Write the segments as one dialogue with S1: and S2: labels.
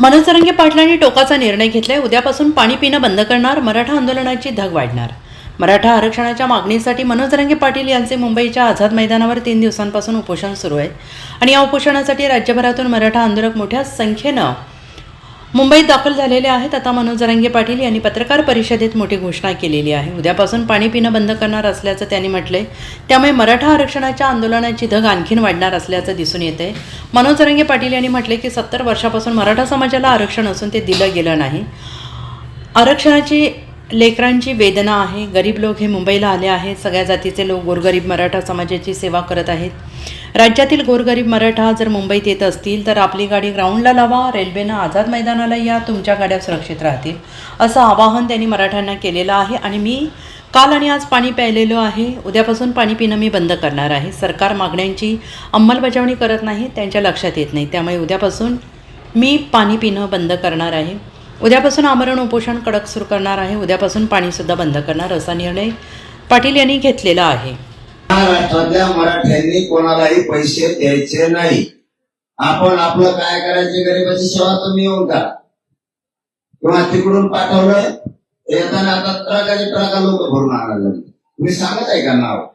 S1: मनोज तरंगे पाटलांनी टोकाचा निर्णय घेतलाय. उद्यापासून पाणी पिणं बंद करणार मराठा आंदोलनाची धग वाढणार. मराठा आरक्षणाच्या मागणीसाठी मनोज पाटील यांचे मुंबईच्या आझाद मैदानावर तीन दिवसांपासून उपोषण सुरू आहे. आणि या उपोषणासाठी राज्यभरातून मराठा आंदोलक मोठ्या संख्येनं मुंबईत दाखल झालेले आहेत. आता मनोज जरांगे पाटील यांनी पत्रकार परिषदेत मोठी घोषणा केलेली आहे. उद्यापासून पाणी पिणं बंद करणार असल्याचं त्यांनी म्हटलंय. त्यामुळे मराठा आरक्षणाच्या आंदोलनाची धग आणखीन वाढणार असल्याचं दिसून येते मनोज जरांगे पाटील यांनी म्हटले की सत्तर वर्षापासून मराठा समाजाला आरक्षण असून ते दिलं गेलं नाही. आरक्षणाची लेकरांची वेदना आहे. गरीब लोक हे मुंबईला आले आहेत. सगळ्या जातीचे लोक गोरगरीब मराठा समाजाची सेवा करत आहेत. राज्यातील गोरगरीब मराठा जर मुंबईत येत असतील तर आपली गाडी ग्राउंडला लावा रेल्वेनं आझाद मैदानाला या तुमच्या गाड्या सुरक्षित राहतील. असं आवाहन त्यांनी मराठ्यांना केलेलं आहे आणि मी काल आणि आज पाणी प्यायलेलो आहे. उद्यापासून पाणी पिणं मी बंद करणार आहे. सरकार मागण्यांची अंमलबजावणी करत नाही त्यांच्या लक्षात येत नाही. त्यामुळे उद्यापासून मी पाणी पिणं बंद करणार आहे. उद्यापासून आमरण उपोषण कडक सुरू करणार आहे. उद्यापासून पाणीसुद्धा बंद करणार असा निर्णय पाटील यांनी घेतलेला आहे.
S2: महाराष्ट्रातल्या मराठ्यांनी कोणालाही पैसे द्यायचे नाही. आपण आपलं काय करायचे? गरीबाची सेवा तुम्ही येऊन करा. किंवा तिकडून पाठवलं येताना आता ट्रकाचे ट्रका लोक भरून आणायला लागले. तुम्ही सांगत आहे का नाव?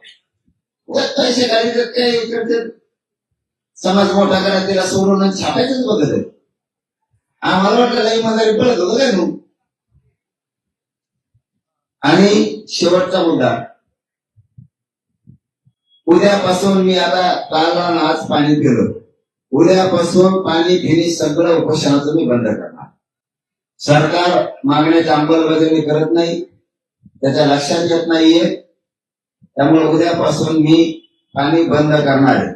S2: पैसे काढायचे काय इकडचे समाज मोठा करा तिला सोडून छापायचंच बघत आहे. आम्हाला वाटलं काही माझा पळत होतं काय आणि शेवटचा मुद्दा. उद्यापासून मी आता काल आज पाणी पिलं. उद्यापासून पाणी घेणे सगळं उपोषणाचं मी बंद करणार. सरकार मागण्याची अंमलबजावणी करत नाही. त्याच्या लक्षात येत नाहीये. त्यामुळे उद्यापासून मी पाणी बंद करणार आहे.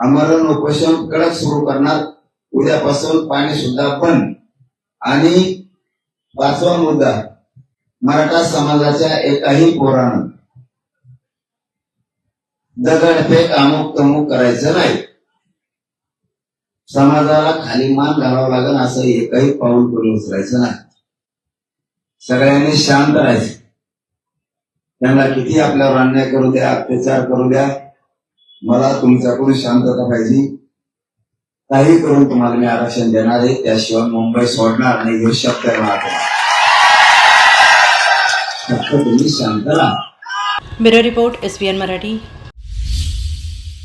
S2: आमरण उपोषण कडक सुरू करणार. उद्यापासून पाणी सुद्धा बंद. आणि पाचवा मुद्दा मराठा समाजाच्या एकाही पोरानं दगडफेक अमुक तमुक करायचं नाही. समाजाला खाली मान घालावं लागेल असं एकही पाऊल कोणी उचलायचं नाही. सगळ्यांनी शांत राहायचं. त्यांना किती आपल्यावर अन्याय करू द्या अत्याचार करू द्या मला तुमच्याकडून शांतता पाहिजे. काही करून तुम्हाला मी आरक्षण देणार आहे त्याशिवाय मुंबई सोडणार नाही हे शब्द आहे फक्त तुम्ही शांत राहा.
S1: Bureau report S N Marathi.